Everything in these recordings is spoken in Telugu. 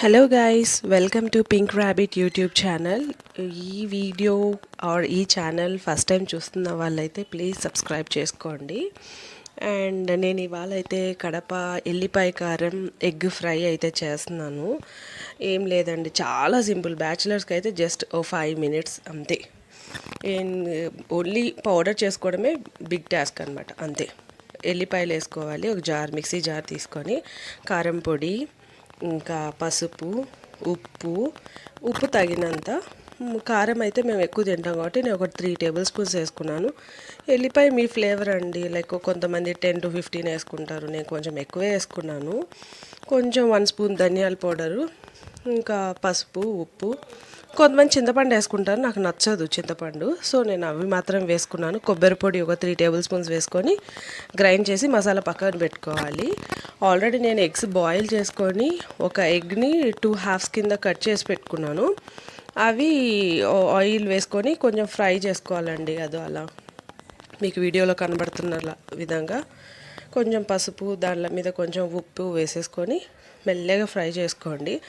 Hello guys welcome to pink rabbit YouTube channel ఈ వీడియో ఆర్ ఈ ఛానల్ ఫస్ట్ టైం చూస్తున్న వాళ్ళైతే ప్లీజ్ సబ్స్క్రైబ్ చేసుకోండి. అండ్ నేను ఇవాళ అయితే కడప ఎల్లిపాయ కారం ఎగ్ ఫ్రై అయితే చేస్తున్నాను. ఏం లేదండి చాలా సింపుల్. బ్యాచిలర్స్కి అయితే జస్ట్ ఓ ఫైవ్ మినిట్స్ అంతే. ఓన్లీ పౌడర్ చేసుకోవడమే బిగ్ టాస్క్ అనమాట అంతే. ఎల్లిపాయలు వేసుకోవాలి ఒక జార్ మిక్సీ జార్ తీసుకొని కారం పొడి ఇంకా పసుపు ఉప్పు ఉప్పు తగినంత. కారం అయితే మేము ఎక్కువ తింటాం కాబట్టి నేను ఒక త్రీ టేబుల్ స్పూన్స్ వేసుకున్నాను. ఎల్లిపాయ మీ ఫ్లేవర్ అండి. లైక్ కొంతమంది టెన్ టు ఫిఫ్టీన్ వేసుకుంటారు. నేను కొంచెం ఎక్కువే వేసుకున్నాను. కొంచెం వన్ స్పూన్ ధనియాల పౌడరు ఇంకా పసుపు ఉప్పు కొంతమంది చింతపండు వేసుకుంటారు నాకు నచ్చదు చింతపండు. సో నేను అవి మాత్రం వేసుకున్నాను. కొబ్బరి పొడి ఒక త్రీ టేబుల్ స్పూన్స్ వేసుకొని గ్రైండ్ చేసి మసాలా పక్కన పెట్టుకోవాలి. ఆల్రెడీ నేను ఎగ్స్ బాయిల్ చేసుకొని ఒక ఎగ్ని టూ హాఫ్స్ కింద కట్ చేసి పెట్టుకున్నాను. అవి ఆయిల్ వేసుకొని కొంచెం ఫ్రై చేసుకోవాలండి అది అలా. మీకు వీడియోలో కనబడుతున్న విధంగా. కొంచెం పసుపు దాని మీద కొంచెం ఉప్పు వేసేసుకొని మెల్లగా ఫ్రై చేసుకోండి.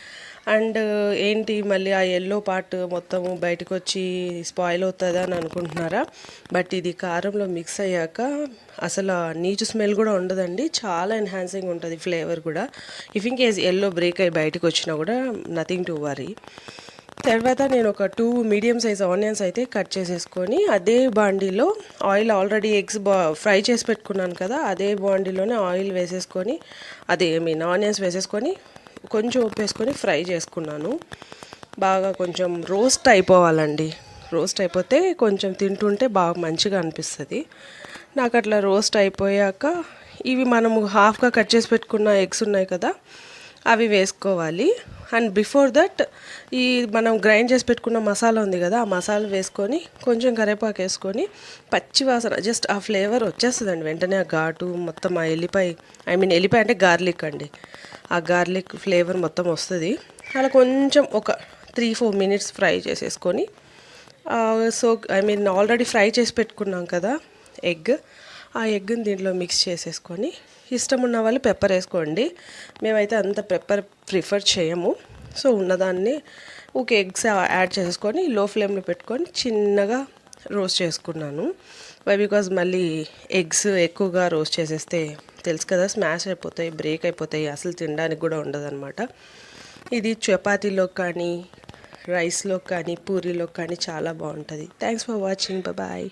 అండ్ ఏంటి మళ్ళీ ఆ ఎల్లో పార్ట్ మొత్తం బయటకు వచ్చి స్పాయిల్ అవుతుందా అని అనుకుంటున్నారా? బట్ ఇది కారంలో మిక్స్ అయ్యాక అసలు నీచు స్మెల్ కూడా ఉండదండి. చాలా ఎన్హాన్సింగ్ ఉంటుంది ఫ్లేవర్ కూడా. If in case yellow break అయ్యి బయటకు వచ్చినా కూడా నథింగ్ టు వరీ తర్వాత నేను ఒక టూ మీడియం సైజ్ ఆనియన్స్ అయితే కట్ చేసేసుకొని అదే బాండీలో ఆయిల్ ఆల్రెడీ ఎగ్స్ బా ఫ్రై చేసి పెట్టుకున్నాను కదా అదే బాండీలోనే ఆయిల్ వేసేసుకొని అదే ఐ మీన్ ఆనియన్స్ వేసేసుకొని కొంచెం ఉప్పు వేసుకొని ఫ్రై చేసుకున్నాను. బాగా కొంచెం రోస్ట్ అయిపోవాలండి. రోస్ట్ అయిపోతే కొంచెం తింటుంటే బాగా మంచిగా అనిపిస్తుంది. నాకు అట్లా రోస్ట్ అయిపోయాక ఇవి మనము హాఫ్గా కట్ చేసి పెట్టుకున్న ఎగ్స్ ఉన్నాయి కదా అవి వేసుకోవాలి. అండ్ బిఫోర్ దట్ ఈ మనం గ్రైండ్ చేసి పెట్టుకున్న మసాలా ఉంది కదా ఆ మసాలా వేసుకొని కొంచెం కరివేపాకు వేసుకొని పచ్చి వాసన జస్ట్ ఆ ఫ్లేవర్ వచ్చేస్తుందండి. వెంటనే ఆ ఘాటు మొత్తం ఆ ఎల్లిపాయ ఐ మీన్ ఎల్లిపాయ అంటే గార్లిక్ అండి. ఆ గార్లిక్ ఫ్లేవర్ మొత్తం వస్తుంది. అలా కొంచెం ఒక త్రీ ఫోర్ మినిట్స్ ఫ్రై చేసేసుకొని so I mean already fry చేసి పెట్టుకున్నాం కదా ఎగ్ ఆ ఎగ్ని దీంట్లో మిక్స్ చేసేసుకొని ఇష్టం ఉన్న వాళ్ళు పెప్పర్ వేసుకోండి. మేమైతే అంత పెప్పర్ ప్రిఫర్ చేయము. సో ఉన్నదాన్ని ఒక ఎగ్స్ యాడ్ చేసుకొని లో ఫ్లేమ్లో పెట్టుకొని చిన్నగా రోస్ట్ చేసుకున్నాను. వై బికాజ్ మళ్ళీ ఎగ్స్ ఎక్కువగా రోస్ట్ చేసేస్తే తెలుసు కదా స్మాష్ అయిపోతాయి బ్రేక్ అయిపోతాయి అసలు తినడానికి కూడా ఉండదన్నమాట. ఇది చపాతీలో కానీ రైస్లో కానీ పూరీలో కానీ చాలా బాగుంటుంది. Thanks for watching bye